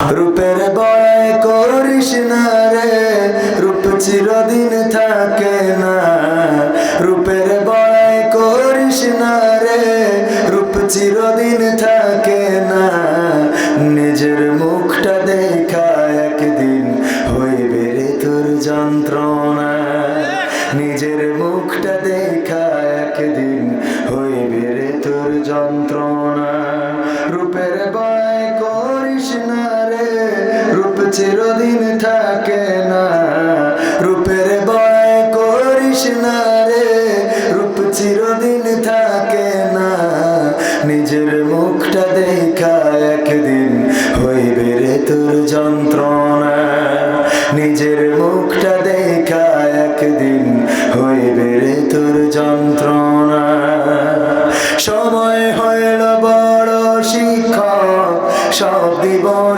রূপের বয় করিস না রে, রূপ চিরদিন থাকে না। রূপের বয় করিস না রে, রূপ চিরদিন থাকে না। নিজের মুখটা দেখা একদিন হইবে রে তোর যন্ত্রণা। নিজের মুখটা দেখা একদিন হইবে রে তোর যন্ত্রণা। চিরদিন থাকে না। রূপের বয় করিস না রে, রূপ চিরদিন থাকে না। নিজের মুখটা দেখা একদিন হইবে রে তোর যন্ত্রণা। নিজের মুখটা দেখা একদিন হইবে রে তোর যন্ত্রণা। সময় হইল বড় শিক্ষক সব দিব শিখাইয়া সুখের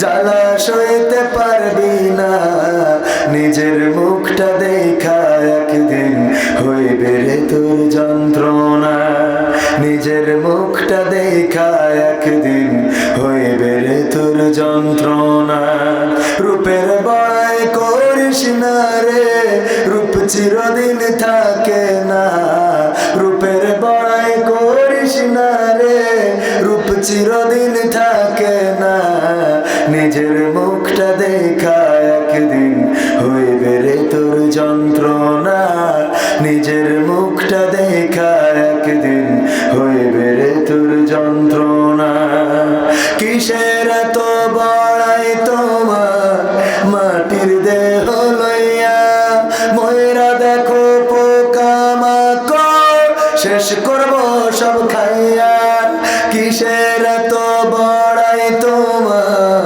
জ্বালা সইতে পারবি না। নিজের মুখটা দেখা একদিন হইবে রে তোর যন্ত্রণা। নিজের মুখটা দেখা একদিন হইবে রে তোর যন্ত্রণা। রূপের বয় করিস না রে, রূপ চিরদিন থাকে না। রূপের বড়াই করিস না রে, রূপ চিরদিন থাকে হইবে রে তোর যন্ত্রণা, কিসের এত বড়াই তোমার? মাটির দেহ লইয়া ময়রা দেখো পোকা মাকড়, শেষ করব সব খাইয়া। কিসের এত বড়াই তোমার?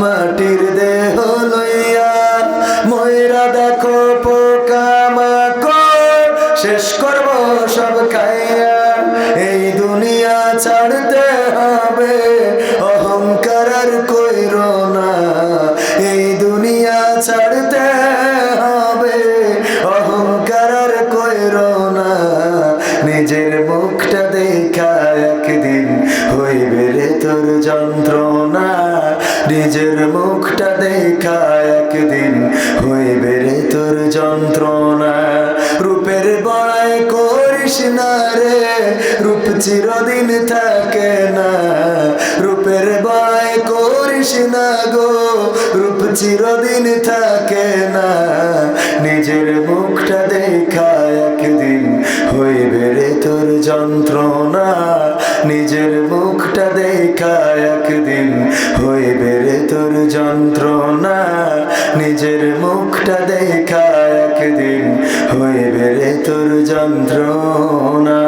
মাটির দেহ লইয়া ময়রা দেখো পোকা মাকড়, শেষ করব সব খাইয়া। কইর না এই দুনিয়া ছাড়তে হবে। অহংকার আর কইর না নিজের মুখটা দেখা একদিন হইবে রে তোর যন্ত্রণা। নিজের মুখটা দেখা একদিন হইবে রে তোর যন্ত্রণা। রূপের বড়াই করিস না রে, রূপ চিরদিন থাকে না। করিস না গো, রূপ চিরদিন থাকে না। নিজের মুখটা দেখা একদিন হইবে রে তোর যন্ত্রণা। নিজের মুখটা দেখা একদিন হইবে রে তোর যন্ত্রণা। নিজের মুখটা দেখা একদিন হইবে রে তোর যন্ত্রণা।